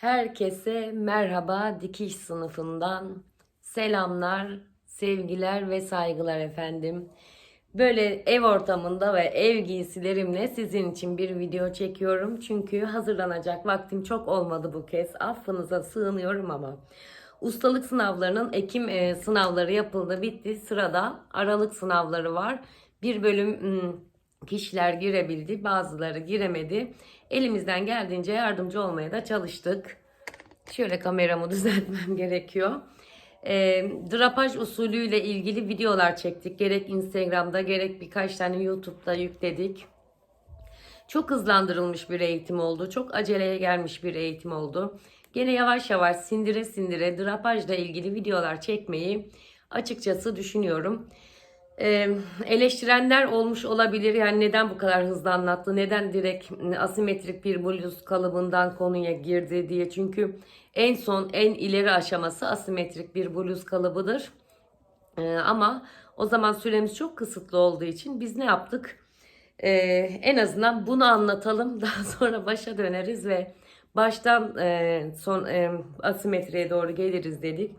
Herkese merhaba dikiş sınıfından selamlar, sevgiler ve saygılar efendim. Böyle ev ortamında ve ev giysilerimle sizin için bir video çekiyorum. Çünkü hazırlanacak vaktim çok olmadı bu kez. Affınıza sığınıyorum ama. Ustalık sınavlarının Ekim e, sınavları yapıldı, bitti. Sırada Aralık sınavları var. Bir bölüm hmm, kişiler girebildi, bazıları giremedi. Elimizden geldiğince yardımcı olmaya da çalıştık. Şöyle kameramı düzeltmem gerekiyor. E, drapaj usulüyle ilgili videolar çektik. Gerek Instagram'da gerek birkaç tane YouTube'da yükledik. Çok hızlandırılmış bir eğitim oldu. Çok aceleye gelmiş bir eğitim oldu. Gene yavaş yavaş sindire sindire drapajla ilgili videolar çekmeyi açıkçası düşünüyorum. Eleştirenler olmuş olabilir. Yani neden bu kadar hızlı anlattı? Neden direkt asimetrik bir bluz kalıbından konuya girdi diye. Çünkü en son en ileri aşaması asimetrik bir bluz kalıbıdır. Ama o zaman süremiz çok kısıtlı olduğu için biz ne yaptık? En azından bunu anlatalım. Daha sonra başa döneriz ve baştan son e, asimetriye doğru geliriz dedik.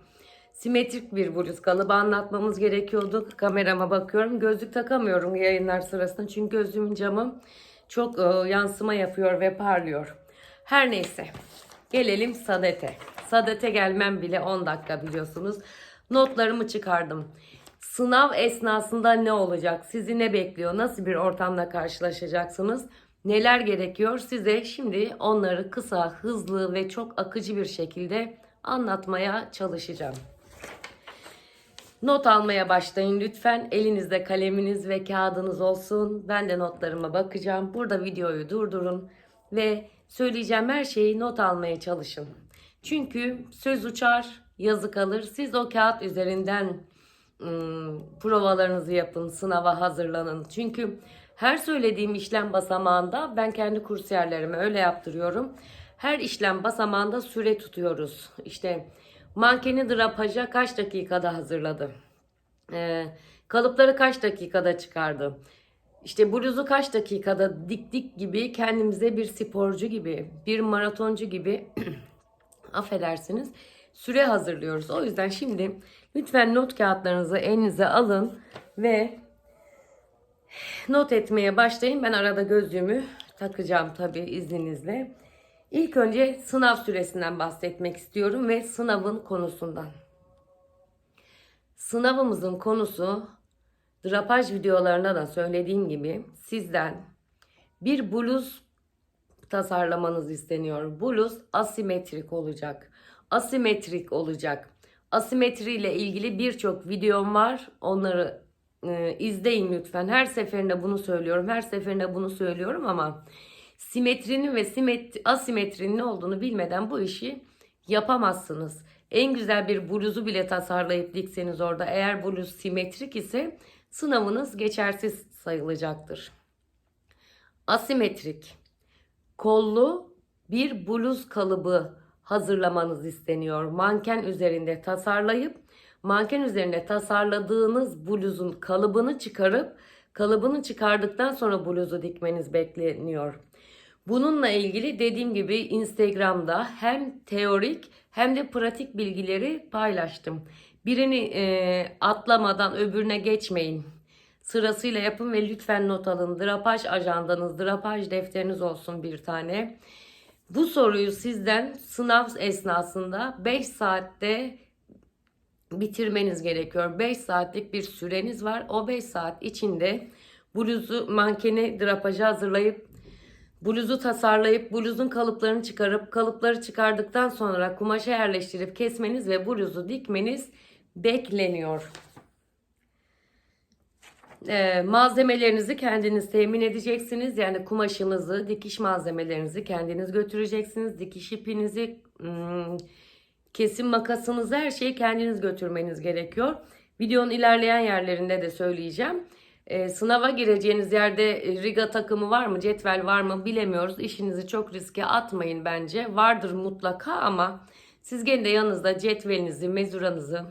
Simetrik bir bluz kalıbı anlatmamız gerekiyordu. Kamerama bakıyorum. Gözlük takamıyorum yayınlar sırasında. Çünkü gözlüğümün camı çok e, yansıma yapıyor ve parlıyor. Her neyse. Gelelim sadete. Sadete gelmem bile 10 dakika biliyorsunuz. Notlarımı çıkardım. Sınav esnasında ne olacak? Sizi ne bekliyor? Nasıl bir ortamla karşılaşacaksınız? Neler gerekiyor? Size şimdi onları kısa, hızlı ve çok akıcı bir şekilde anlatmaya çalışacağım. Not almaya başlayın lütfen. Elinizde kaleminiz ve kağıdınız olsun. Ben de notlarıma bakacağım. Burada videoyu durdurun ve söyleyeceğim her şeyi not almaya çalışın. Çünkü söz uçar, yazı kalır. Siz o kağıt üzerinden ım, provalarınızı yapın, sınava hazırlanın. Çünkü her söylediğim işlem basamağında ben kendi kursiyerlerime öyle yaptırıyorum. Her işlem basamağında süre tutuyoruz. İşte mankeni drapaja kaç dakikada hazırladı? Ee, kalıpları kaç dakikada çıkardı? İşte bluzu kaç dakikada diktik gibi kendimize bir sporcu gibi, bir maratoncu gibi affedersiniz süre hazırlıyoruz. O yüzden şimdi lütfen not kağıtlarınızı elinize alın ve not etmeye başlayın. Ben arada gözlüğümü takacağım tabii izninizle. İlk önce sınav süresinden bahsetmek istiyorum ve sınavın konusundan. Sınavımızın konusu drapaj videolarında da söylediğim gibi sizden bir bluz tasarlamanız isteniyor. Bluz asimetrik olacak. Asimetrik olacak. Asimetri ile ilgili birçok videom var. Onları e, izleyin lütfen. Her seferinde bunu söylüyorum. Her seferinde bunu söylüyorum ama simetrinin ve simet asimetrinin ne olduğunu bilmeden bu işi yapamazsınız. En güzel bir bluzu bile tasarlayıp dikseniz orada eğer bluz simetrik ise sınavınız geçersiz sayılacaktır. Asimetrik kollu bir bluz kalıbı hazırlamanız isteniyor. Manken üzerinde tasarlayıp manken üzerinde tasarladığınız bluzun kalıbını çıkarıp kalıbını çıkardıktan sonra bluzu dikmeniz bekleniyor. Bununla ilgili dediğim gibi Instagram'da hem teorik hem de pratik bilgileri paylaştım. Birini e, atlamadan öbürüne geçmeyin. Sırasıyla yapın ve lütfen not alın. Drapaj ajandanız, drapaj defteriniz olsun bir tane. Bu soruyu sizden sınav esnasında 5 saatte bitirmeniz gerekiyor. 5 saatlik bir süreniz var. O 5 saat içinde bluzu mankeni drapaja hazırlayıp bluzu tasarlayıp bluzun kalıplarını çıkarıp kalıpları çıkardıktan sonra kumaşa yerleştirip kesmeniz ve bluzu dikmeniz bekleniyor. Ee, malzemelerinizi kendiniz temin edeceksiniz. Yani kumaşınızı, dikiş malzemelerinizi kendiniz götüreceksiniz. Dikiş ipinizi, hmm, kesim makasınızı her şeyi kendiniz götürmeniz gerekiyor. Videonun ilerleyen yerlerinde de söyleyeceğim. Ee, sınava gireceğiniz yerde e, riga takımı var mı, cetvel var mı bilemiyoruz. İşinizi çok riske atmayın bence. Vardır mutlaka ama siz gene de yanınızda cetvelinizi, mezuranızı,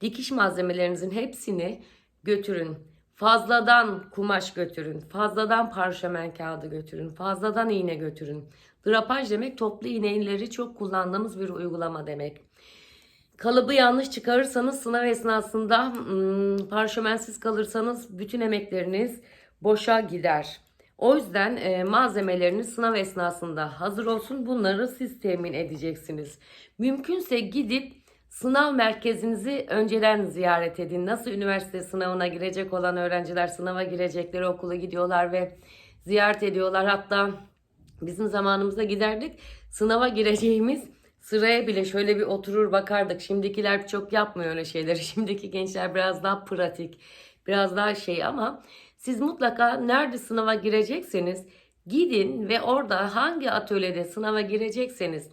dikiş malzemelerinizin hepsini götürün. Fazladan kumaş götürün. Fazladan parşömen kağıdı götürün. Fazladan iğne götürün. Drapaj demek toplu iğneleri çok kullandığımız bir uygulama demek. Kalıbı yanlış çıkarırsanız sınav esnasında hmm, parşömensiz kalırsanız bütün emekleriniz boşa gider. O yüzden e, malzemeleriniz sınav esnasında hazır olsun. Bunları siz temin edeceksiniz. Mümkünse gidip sınav merkezinizi önceden ziyaret edin. Nasıl üniversite sınavına girecek olan öğrenciler sınava girecekleri okula gidiyorlar ve ziyaret ediyorlar. Hatta bizim zamanımızda giderdik. Sınava gireceğimiz sıraya bile şöyle bir oturur bakardık. Şimdikiler çok yapmıyor öyle şeyleri. Şimdiki gençler biraz daha pratik, biraz daha şey ama siz mutlaka nerede sınava girecekseniz gidin ve orada hangi atölyede sınava girecekseniz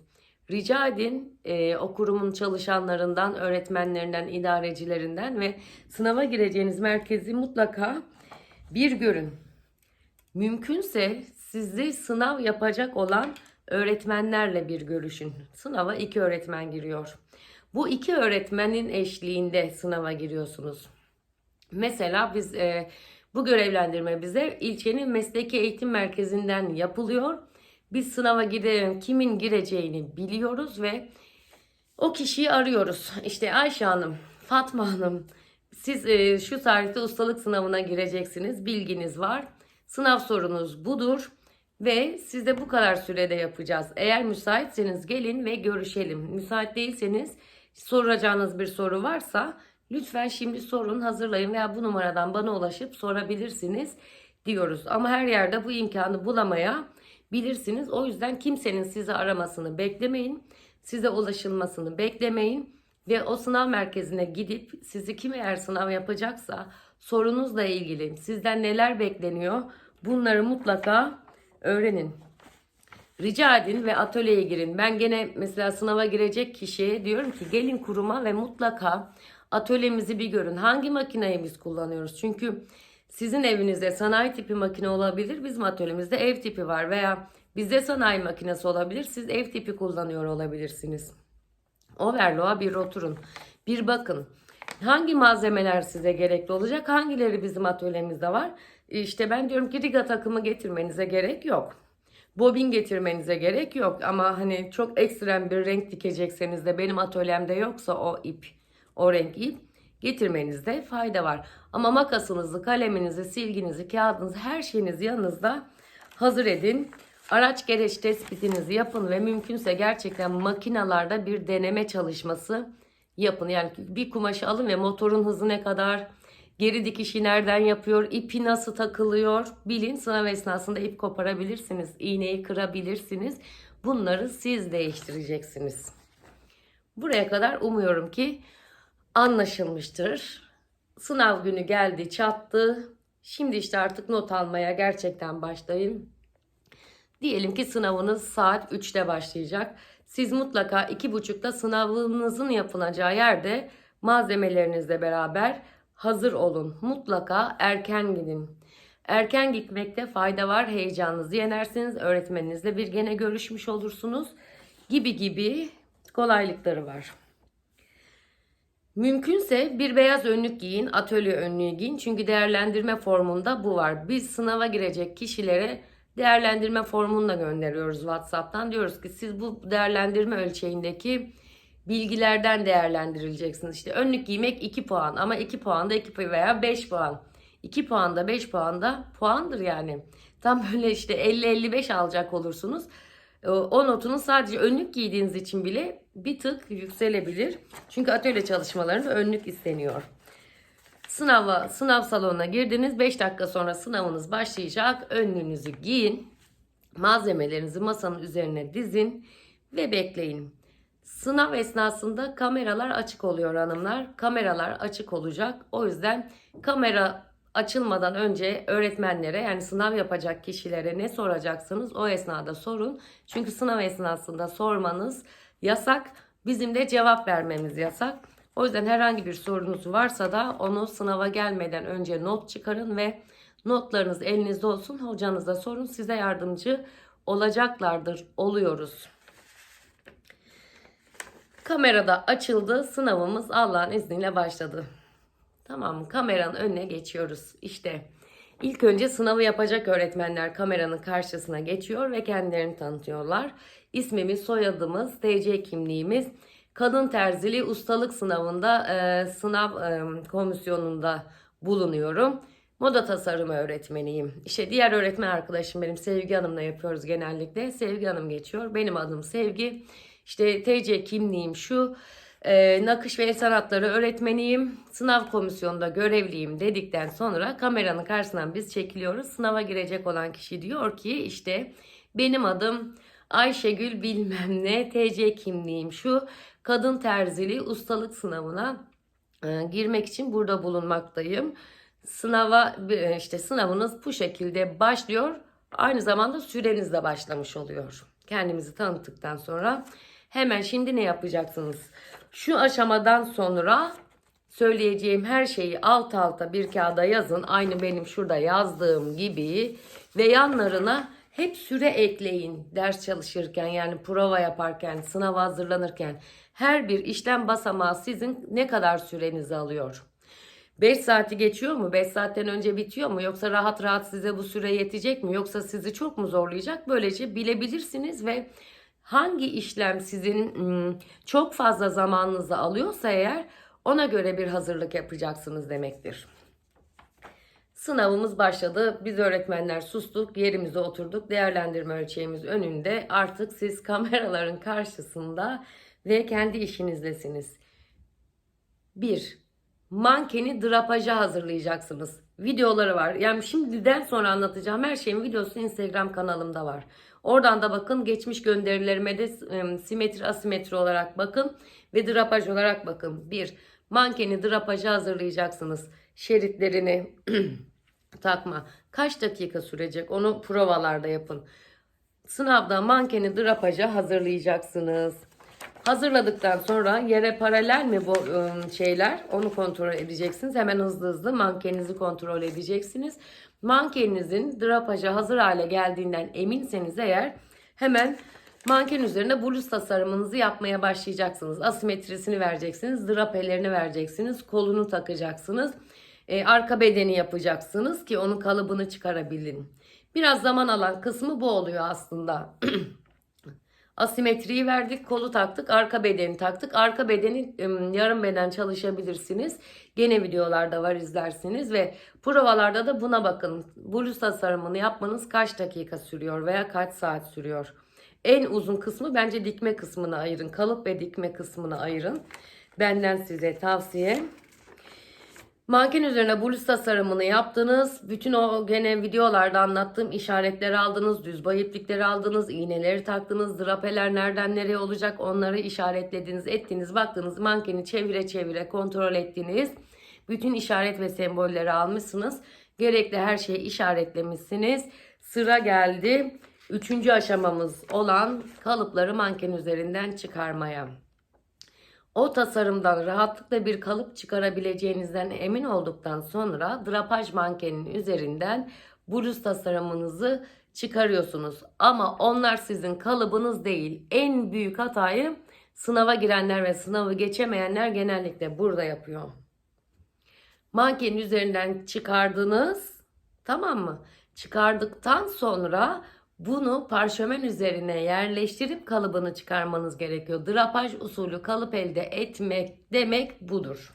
rica edin e, o kurumun çalışanlarından, öğretmenlerinden, idarecilerinden ve sınava gireceğiniz merkezi mutlaka bir görün. Mümkünse sizi sınav yapacak olan öğretmenlerle bir görüşün. Sınava iki öğretmen giriyor. Bu iki öğretmenin eşliğinde sınava giriyorsunuz. Mesela biz e, bu görevlendirme bize ilçenin mesleki eğitim merkezinden yapılıyor. Biz sınava gidelim kimin gireceğini biliyoruz ve o kişiyi arıyoruz. İşte Ayşe Hanım, Fatma Hanım, siz e, şu tarihte ustalık sınavına gireceksiniz. Bilginiz var. Sınav sorunuz budur ve siz de bu kadar sürede yapacağız. Eğer müsaitseniz gelin ve görüşelim. Müsait değilseniz soracağınız bir soru varsa lütfen şimdi sorun hazırlayın veya bu numaradan bana ulaşıp sorabilirsiniz diyoruz. Ama her yerde bu imkanı bulamaya bilirsiniz. O yüzden kimsenin sizi aramasını beklemeyin. Size ulaşılmasını beklemeyin. Ve o sınav merkezine gidip sizi kim eğer sınav yapacaksa sorunuzla ilgili sizden neler bekleniyor bunları mutlaka öğrenin. Rica edin ve atölyeye girin. Ben gene mesela sınava girecek kişiye diyorum ki gelin kuruma ve mutlaka atölyemizi bir görün. Hangi makineyi biz kullanıyoruz? Çünkü sizin evinizde sanayi tipi makine olabilir. Bizim atölyemizde ev tipi var veya bizde sanayi makinesi olabilir. Siz ev tipi kullanıyor olabilirsiniz. Overlock'a bir oturun. Bir bakın. Hangi malzemeler size gerekli olacak? Hangileri bizim atölyemizde var? İşte ben diyorum ki riga takımı getirmenize gerek yok. Bobin getirmenize gerek yok ama hani çok ekstrem bir renk dikecekseniz de benim atölyemde yoksa o ip, o renk ip getirmenizde fayda var. Ama makasınızı, kaleminizi, silginizi, kağıdınızı, her şeyinizi yanınızda hazır edin. Araç gereç tespitinizi yapın ve mümkünse gerçekten makinalarda bir deneme çalışması yapın. Yani bir kumaşı alın ve motorun hızı ne kadar, geri dikişi nereden yapıyor, ipi nasıl takılıyor bilin. Sınav esnasında ip koparabilirsiniz, iğneyi kırabilirsiniz. Bunları siz değiştireceksiniz. Buraya kadar umuyorum ki anlaşılmıştır. Sınav günü geldi, çattı. Şimdi işte artık not almaya gerçekten başlayın. Diyelim ki sınavınız saat 3'te başlayacak. Siz mutlaka 2.30'da sınavınızın yapılacağı yerde malzemelerinizle beraber hazır olun. Mutlaka erken gidin. Erken gitmekte fayda var. Heyecanınızı yenersiniz. Öğretmeninizle bir gene görüşmüş olursunuz. Gibi gibi kolaylıkları var. Mümkünse bir beyaz önlük giyin, atölye önlüğü giyin. Çünkü değerlendirme formunda bu var. Biz sınava girecek kişilere değerlendirme formunu da gönderiyoruz WhatsApp'tan. Diyoruz ki siz bu değerlendirme ölçeğindeki bilgilerden değerlendirileceksiniz. İşte önlük giymek 2 puan ama 2 puan da 2 veya 5 puan. 2 puan da 5 puan da puandır yani. Tam böyle işte 50-55 alacak olursunuz. O notunun sadece önlük giydiğiniz için bile bir tık yükselebilir. Çünkü atölye çalışmalarında önlük isteniyor. Sınava, sınav salonuna girdiniz. 5 dakika sonra sınavınız başlayacak. Önlüğünüzü giyin. Malzemelerinizi masanın üzerine dizin ve bekleyin. Sınav esnasında kameralar açık oluyor hanımlar. Kameralar açık olacak. O yüzden kamera açılmadan önce öğretmenlere yani sınav yapacak kişilere ne soracaksınız o esnada sorun. Çünkü sınav esnasında sormanız yasak. Bizim de cevap vermemiz yasak. O yüzden herhangi bir sorunuz varsa da onu sınava gelmeden önce not çıkarın ve notlarınız elinizde olsun. Hocanıza sorun size yardımcı olacaklardır. Oluyoruz. Kamerada açıldı. Sınavımız Allah'ın izniyle başladı. Tamam mı? Kameranın önüne geçiyoruz. İşte İlk önce sınavı yapacak öğretmenler kameranın karşısına geçiyor ve kendilerini tanıtıyorlar. İsmimiz, soyadımız, TC kimliğimiz, kadın terzili ustalık sınavında e, sınav e, komisyonunda bulunuyorum. Moda tasarımı öğretmeniyim. İşte diğer öğretmen arkadaşım benim Sevgi Hanım'la yapıyoruz genellikle. Sevgi Hanım geçiyor. Benim adım Sevgi. İşte TC kimliğim şu. E, nakış ve el sanatları öğretmeniyim. Sınav komisyonunda görevliyim dedikten sonra kameranın karşısından biz çekiliyoruz. Sınava girecek olan kişi diyor ki işte benim adım Ayşegül bilmem ne TC kimliğim şu. Kadın terzili ustalık sınavına e, girmek için burada bulunmaktayım. Sınava e, işte sınavınız bu şekilde başlıyor. Aynı zamanda süreniz de başlamış oluyor. Kendimizi tanıttıktan sonra hemen şimdi ne yapacaksınız? Şu aşamadan sonra söyleyeceğim her şeyi alt alta bir kağıda yazın. Aynı benim şurada yazdığım gibi ve yanlarına hep süre ekleyin ders çalışırken yani prova yaparken, sınava hazırlanırken her bir işlem basamağı sizin ne kadar sürenizi alıyor? 5 saati geçiyor mu? 5 saatten önce bitiyor mu? Yoksa rahat rahat size bu süre yetecek mi? Yoksa sizi çok mu zorlayacak? Böylece bilebilirsiniz ve hangi işlem sizin çok fazla zamanınızı alıyorsa eğer ona göre bir hazırlık yapacaksınız demektir. Sınavımız başladı. Biz öğretmenler sustuk, yerimize oturduk. Değerlendirme ölçeğimiz önünde. Artık siz kameraların karşısında ve kendi işinizdesiniz. 1. Mankeni drapaja hazırlayacaksınız. Videoları var. Yani şimdiden sonra anlatacağım her şeyin videosu Instagram kanalımda var. Oradan da bakın geçmiş gönderilerime de simetri asimetri olarak bakın ve drapaj olarak bakın. 1. Mankeni drapaja hazırlayacaksınız. Şeritlerini takma. Kaç dakika sürecek onu provalarda yapın. Sınavda mankeni drapaja hazırlayacaksınız. Hazırladıktan sonra yere paralel mi bu şeyler onu kontrol edeceksiniz. Hemen hızlı hızlı mankeninizi kontrol edeceksiniz. Mankeninizin drapaja hazır hale geldiğinden eminseniz eğer hemen manken üzerine bluz tasarımınızı yapmaya başlayacaksınız. Asimetrisini vereceksiniz, drapelerini vereceksiniz, kolunu takacaksınız. E, arka bedeni yapacaksınız ki onun kalıbını çıkarabilin. Biraz zaman alan kısmı bu oluyor aslında. Asimetriyi verdik, kolu taktık, arka bedeni taktık. Arka bedeni ım, yarım beden çalışabilirsiniz. Gene videolarda var izlersiniz ve provalarda da buna bakın. Bluz tasarımını yapmanız kaç dakika sürüyor veya kaç saat sürüyor? En uzun kısmı bence dikme kısmını ayırın. Kalıp ve dikme kısmını ayırın. Benden size tavsiye. Manken üzerine bluz tasarımını yaptınız. Bütün o gene videolarda anlattığım işaretleri aldınız, düz bayıplikleri aldınız, iğneleri taktınız, drapeler nereden nereye olacak onları işaretlediniz, ettiniz, baktınız, mankeni çevire çevire kontrol ettiniz. Bütün işaret ve sembolleri almışsınız. Gerekli her şeyi işaretlemişsiniz. Sıra geldi. Üçüncü aşamamız olan kalıpları manken üzerinden çıkarmaya. O tasarımdan rahatlıkla bir kalıp çıkarabileceğinizden emin olduktan sonra drapaj mankenin üzerinden bluz tasarımınızı çıkarıyorsunuz. Ama onlar sizin kalıbınız değil. En büyük hatayı sınava girenler ve sınavı geçemeyenler genellikle burada yapıyor. Mankenin üzerinden çıkardınız. Tamam mı? Çıkardıktan sonra bunu parşömen üzerine yerleştirip kalıbını çıkarmanız gerekiyor. Drapaj usulü kalıp elde etmek demek budur.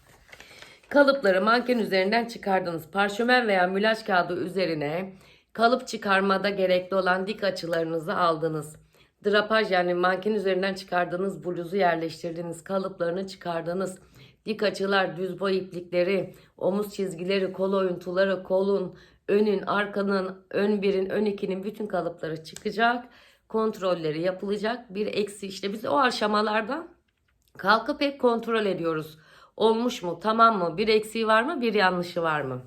Kalıpları manken üzerinden çıkardınız. Parşömen veya mülaç kağıdı üzerine kalıp çıkarmada gerekli olan dik açılarınızı aldınız. Drapaj yani manken üzerinden çıkardığınız bluzu yerleştirdiniz. Kalıplarını çıkardınız. Dik açılar, düz boy iplikleri, omuz çizgileri, kol oyuntuları, kolun, önün, arkanın, ön birin, ön ikinin bütün kalıpları çıkacak. Kontrolleri yapılacak. Bir eksi işte biz o aşamalarda kalkıp hep kontrol ediyoruz. Olmuş mu, tamam mı, bir eksiği var mı, bir yanlışı var mı?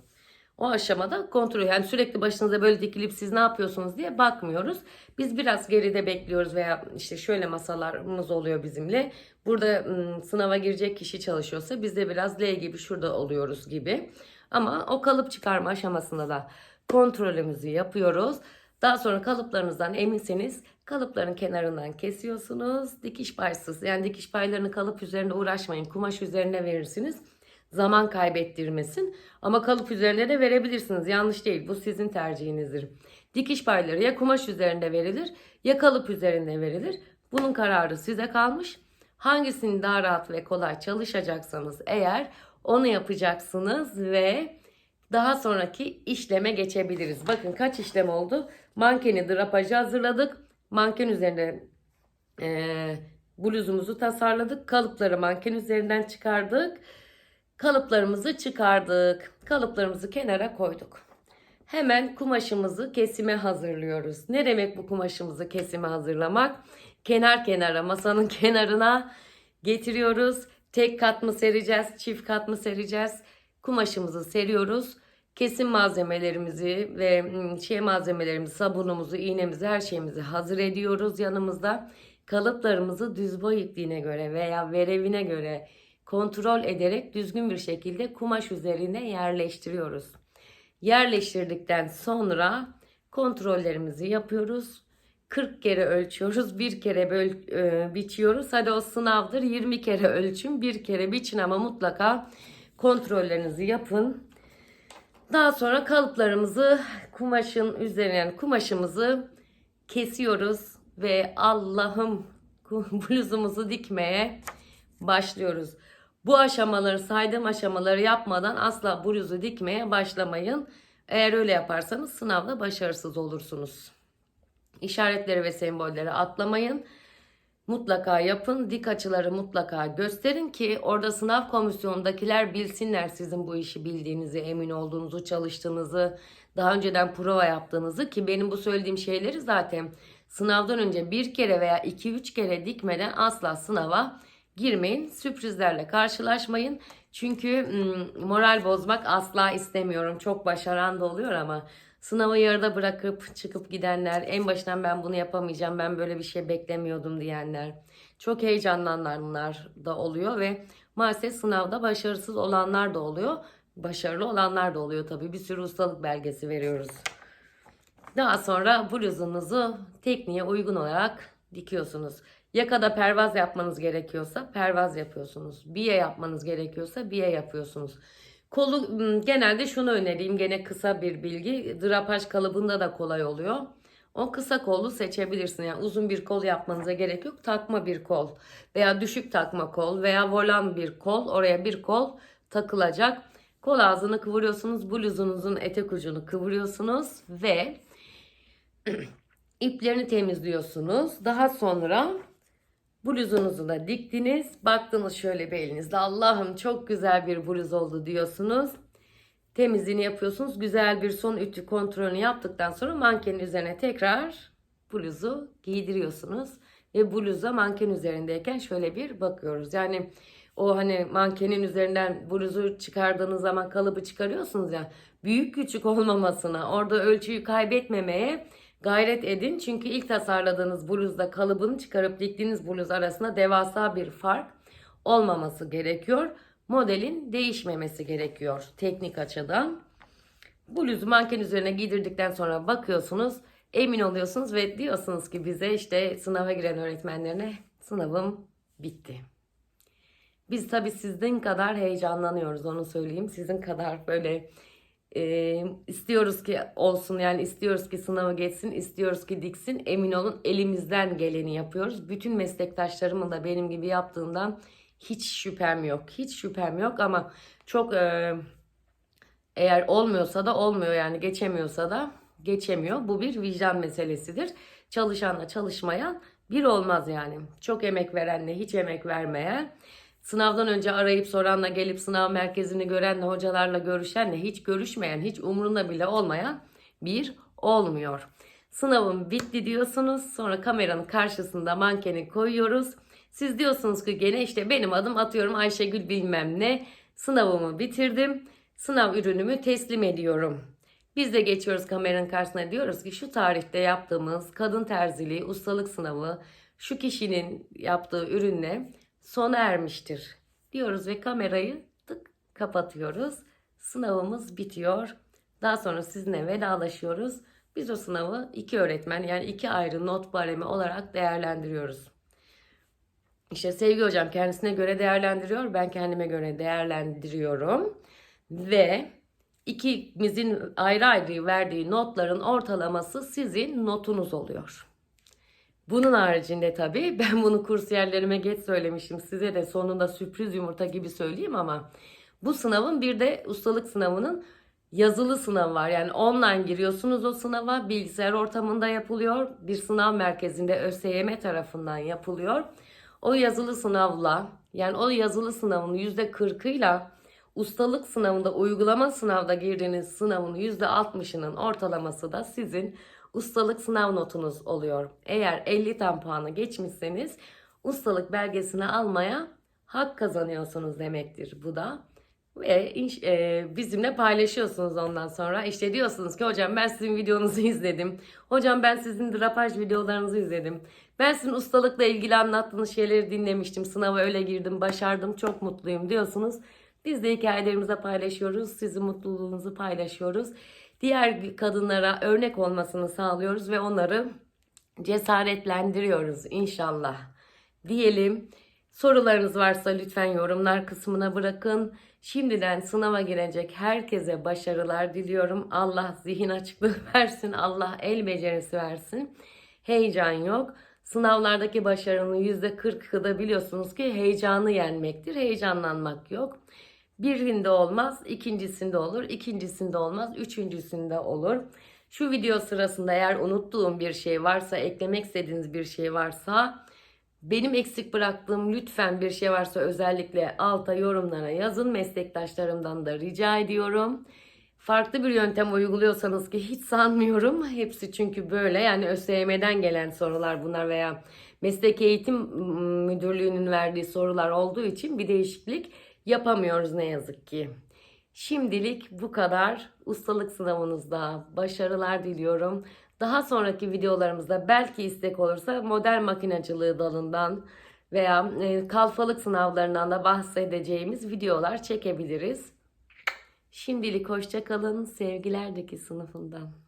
O aşamada kontrol yani sürekli başınıza böyle dikilip siz ne yapıyorsunuz diye bakmıyoruz. Biz biraz geride bekliyoruz veya işte şöyle masalarımız oluyor bizimle. Burada ım, sınava girecek kişi çalışıyorsa biz de biraz L gibi şurada oluyoruz gibi. Ama o kalıp çıkarma aşamasında da kontrolümüzü yapıyoruz. Daha sonra kalıplarınızdan eminseniz kalıpların kenarından kesiyorsunuz. Dikiş paysız yani dikiş paylarını kalıp üzerinde uğraşmayın. Kumaş üzerine verirsiniz. Zaman kaybettirmesin. Ama kalıp üzerinde de verebilirsiniz. Yanlış değil. Bu sizin tercihinizdir. Dikiş payları ya kumaş üzerinde verilir ya kalıp üzerinde verilir. Bunun kararı size kalmış. Hangisini daha rahat ve kolay çalışacaksanız eğer onu yapacaksınız ve daha sonraki işleme geçebiliriz. Bakın kaç işlem oldu. Mankeni drapajı hazırladık. Manken üzerinde eee, bluzumuzu tasarladık. Kalıpları manken üzerinden çıkardık. Kalıplarımızı çıkardık. Kalıplarımızı kenara koyduk. Hemen kumaşımızı kesime hazırlıyoruz. Ne demek bu kumaşımızı kesime hazırlamak? Kenar kenara masanın kenarına getiriyoruz. Tek kat mı sereceğiz, çift kat mı sereceğiz? Kumaşımızı seriyoruz. Kesim malzemelerimizi ve mm, şey malzemelerimizi, sabunumuzu, iğnemizi, her şeyimizi hazır ediyoruz yanımızda. Kalıplarımızı düz boy ipliğine göre veya verevine göre kontrol ederek düzgün bir şekilde kumaş üzerine yerleştiriyoruz. Yerleştirdikten sonra kontrollerimizi yapıyoruz. 40 kere ölçüyoruz, bir kere böl, e, biçiyoruz. Hadi o sınavdır 20 kere ölçün, bir kere biçin ama mutlaka kontrollerinizi yapın. Daha sonra kalıplarımızı kumaşın üzerine yani kumaşımızı kesiyoruz ve Allah'ım bluzumuzu dikmeye başlıyoruz. Bu aşamaları saydığım aşamaları yapmadan asla bluzu dikmeye başlamayın. Eğer öyle yaparsanız sınavda başarısız olursunuz. İşaretleri ve sembolleri atlamayın. Mutlaka yapın. Dik açıları mutlaka gösterin ki orada sınav komisyonundakiler bilsinler sizin bu işi bildiğinizi, emin olduğunuzu, çalıştığınızı, daha önceden prova yaptığınızı ki benim bu söylediğim şeyleri zaten sınavdan önce bir kere veya iki üç kere dikmeden asla sınava girmeyin. Sürprizlerle karşılaşmayın. Çünkü moral bozmak asla istemiyorum. Çok başaran da oluyor ama sınavı yarıda bırakıp çıkıp gidenler, en başından ben bunu yapamayacağım, ben böyle bir şey beklemiyordum diyenler, çok heyecanlananlar da oluyor ve maalesef sınavda başarısız olanlar da oluyor. Başarılı olanlar da oluyor tabii. Bir sürü ustalık belgesi veriyoruz. Daha sonra bluzunuzu tekniğe uygun olarak dikiyorsunuz. Yakada pervaz yapmanız gerekiyorsa pervaz yapıyorsunuz. Biye yapmanız gerekiyorsa biye yapıyorsunuz. Kolu genelde şunu önereyim. Gene kısa bir bilgi. Drapaj kalıbında da kolay oluyor. O kısa kolu seçebilirsin. Yani uzun bir kol yapmanıza gerek yok. Takma bir kol veya düşük takma kol veya volan bir kol. Oraya bir kol takılacak. Kol ağzını kıvırıyorsunuz. Bluzunuzun etek ucunu kıvırıyorsunuz ve iplerini temizliyorsunuz. Daha sonra bluzunuzu da diktiniz. Baktınız şöyle bir elinizde Allah'ım çok güzel bir bluz oldu diyorsunuz. Temizliğini yapıyorsunuz. Güzel bir son ütü kontrolünü yaptıktan sonra mankenin üzerine tekrar bluzu giydiriyorsunuz. Ve bluza manken üzerindeyken şöyle bir bakıyoruz. Yani o hani mankenin üzerinden bluzu çıkardığınız zaman kalıbı çıkarıyorsunuz ya. Büyük küçük olmamasına, orada ölçüyü kaybetmemeye gayret edin. Çünkü ilk tasarladığınız bluzda kalıbını çıkarıp diktiğiniz bluz arasında devasa bir fark olmaması gerekiyor. Modelin değişmemesi gerekiyor teknik açıdan. Bluzu manken üzerine giydirdikten sonra bakıyorsunuz, emin oluyorsunuz ve diyorsunuz ki bize işte sınava giren öğretmenlerine sınavım bitti. Biz tabii sizin kadar heyecanlanıyoruz onu söyleyeyim. Sizin kadar böyle e, istiyoruz ki olsun yani istiyoruz ki sınavı geçsin, istiyoruz ki diksin. Emin olun elimizden geleni yapıyoruz. Bütün meslektaşlarımın da benim gibi yaptığından hiç şüphem yok. Hiç şüphem yok ama çok e, eğer olmuyorsa da olmuyor yani geçemiyorsa da geçemiyor. Bu bir vicdan meselesidir. Çalışanla çalışmayan bir olmaz yani. Çok emek verenle hiç emek vermeyen Sınavdan önce arayıp soranla gelip sınav merkezini görenle hocalarla görüşenle hiç görüşmeyen hiç umrunda bile olmayan bir olmuyor. Sınavım bitti diyorsunuz sonra kameranın karşısında mankeni koyuyoruz. Siz diyorsunuz ki gene işte benim adım atıyorum Ayşegül bilmem ne sınavımı bitirdim sınav ürünümü teslim ediyorum. Biz de geçiyoruz kameranın karşısına diyoruz ki şu tarihte yaptığımız kadın terziliği ustalık sınavı şu kişinin yaptığı ürünle sona ermiştir diyoruz ve kamerayı tık kapatıyoruz. Sınavımız bitiyor. Daha sonra sizinle vedalaşıyoruz. Biz o sınavı iki öğretmen yani iki ayrı not baremi olarak değerlendiriyoruz. İşte Sevgi hocam kendisine göre değerlendiriyor. Ben kendime göre değerlendiriyorum. Ve ikimizin ayrı ayrı verdiği notların ortalaması sizin notunuz oluyor. Bunun haricinde tabii ben bunu kursiyerlerime geç söylemişim. Size de sonunda sürpriz yumurta gibi söyleyeyim ama bu sınavın bir de ustalık sınavının yazılı sınavı var. Yani online giriyorsunuz o sınava. Bilgisayar ortamında yapılıyor. Bir sınav merkezinde ÖSYM tarafından yapılıyor. O yazılı sınavla yani o yazılı sınavın %40'ıyla ustalık sınavında uygulama sınavda girdiğiniz sınavın %60'ının ortalaması da sizin ustalık sınav notunuz oluyor. Eğer 50 tam puanı geçmişseniz ustalık belgesini almaya hak kazanıyorsunuz demektir bu da. Ve e, bizimle paylaşıyorsunuz ondan sonra. İşte diyorsunuz ki hocam ben sizin videonuzu izledim. Hocam ben sizin drapaj videolarınızı izledim. Ben sizin ustalıkla ilgili anlattığınız şeyleri dinlemiştim. Sınava öyle girdim, başardım, çok mutluyum diyorsunuz. Biz de hikayelerimizi paylaşıyoruz. Sizin mutluluğunuzu paylaşıyoruz. Diğer kadınlara örnek olmasını sağlıyoruz ve onları cesaretlendiriyoruz inşallah. Diyelim. Sorularınız varsa lütfen yorumlar kısmına bırakın. Şimdiden sınava girecek herkese başarılar diliyorum. Allah zihin açıklığı versin. Allah el becerisi versin. Heyecan yok. Sınavlardaki başarının %40'ı da biliyorsunuz ki heyecanı yenmektir. Heyecanlanmak yok. Birinde olmaz, ikincisinde olur, ikincisinde olmaz, üçüncüsünde olur. Şu video sırasında eğer unuttuğum bir şey varsa, eklemek istediğiniz bir şey varsa, benim eksik bıraktığım lütfen bir şey varsa özellikle alta yorumlara yazın. Meslektaşlarımdan da rica ediyorum. Farklı bir yöntem uyguluyorsanız ki hiç sanmıyorum. Hepsi çünkü böyle yani ÖSYM'den gelen sorular bunlar veya Meslek Eğitim Müdürlüğü'nün verdiği sorular olduğu için bir değişiklik yapamıyoruz ne yazık ki. Şimdilik bu kadar. Ustalık sınavınızda başarılar diliyorum. Daha sonraki videolarımızda belki istek olursa model makinacılığı dalından veya e, kalfalık sınavlarından da bahsedeceğimiz videolar çekebiliriz. Şimdilik hoşça kalın. Sevgilerdeki sınıfından.